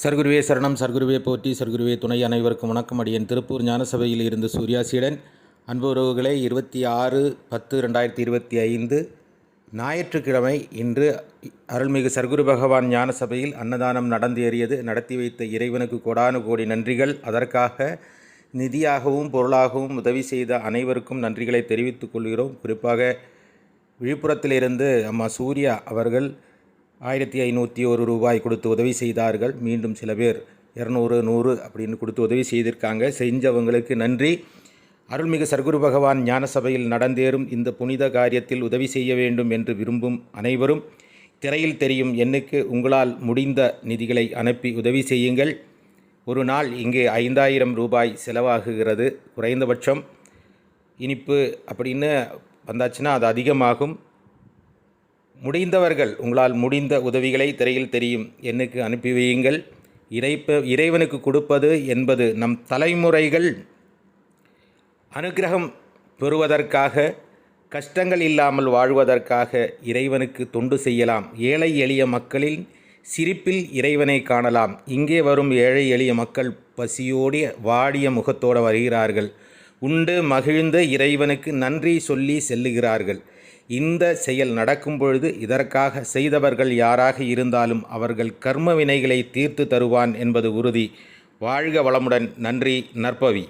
சர்க்குருவே சரணம் சர்க்குருவே போற்றி சர்க்குருவே துணை. அனைவருக்கும் வணக்கம். அடியன் திருப்பூர் ஞானசபையில் இருந்து சூர்யாசீடன். அன்பு உறவுகளே இருபத்தி ஆறு பத்து ரெண்டாயிரத்தி இருபத்தி ஐந்து ஞாயிற்றுக்கிழமை இன்று அருள்மிகு சர்க்குரு பகவான் ஞானசபையில் அன்னதானம் நடந்தேறியது. நடத்தி வைத்த இறைவனுக்கு கோடானு கோடி நன்றிகள். அதற்காக நிதியாகவும் பொருளாகவும் உதவி செய்த அனைவருக்கும் நன்றிகளை தெரிவித்துக் கொள்கிறோம். குறிப்பாக விழுப்புரத்திலிருந்து அம்மா சூர்யா அவர்கள் ஆயிரத்தி ஐநூற்றி ஒரு ரூபாய் கொடுத்து உதவி செய்தார்கள். மீண்டும் சில பேர் இரநூறு நூறு அப்படின்னு கொடுத்து உதவி செய்திருக்காங்க. செஞ்சவங்களுக்கு நன்றி. அருள்மிகு சர்க்குரு பகவான் ஞான சபையில் நடந்தேறும் இந்த புனித காரியத்தில் உதவி செய்ய வேண்டும் என்று விரும்பும் அனைவரும் திரையில் தெரியும் எண்ணுக்கு உங்களால் முடிந்த நிதிகளை அனுப்பி உதவி செய்யுங்கள். ஒரு நாள் இங்கே ஐந்தாயிரம் ரூபாய் செலவாகுகிறது. குறைந்தபட்சம் இனிப்பு அப்படின்னு வந்தாச்சுன்னா அது அதிகமாகும். முடிந்தவர்கள் உங்களால் முடிந்த உதவிகளை திரையில் தெரியும். எண்ணுக்கு அனுப்பி வையுங்கள். இறைப்ப இறைவனுக்கு கொடுப்பது என்பது நம் தலைமுறைகள் அனுக்கிரகம் பெறுவதற்காக கஷ்டங்கள் இல்லாமல் வாழ்வதற்காக இறைவனுக்கு தொண்டு செய்யலாம். ஏழை எளிய மக்களின் சிரிப்பில் இறைவனை காணலாம். இங்கே வரும் ஏழை எளிய மக்கள் பசியோடிய வாடிய முகத்தோடு வருகிறார்கள். உண்டு மகிழ்ந்த இறைவனுக்கு நன்றி சொல்லி செல்லுகிறார்கள். இந்த செயல் நடக்கும் பொழுது இதற்காக செய்தவர்கள் யாராக இருந்தாலும் அவர்கள் கர்ம வினைகளை தீர்த்து தருவான் என்பது உறுதி. வாழ்க வளமுடன். நன்றி. நற்பவி.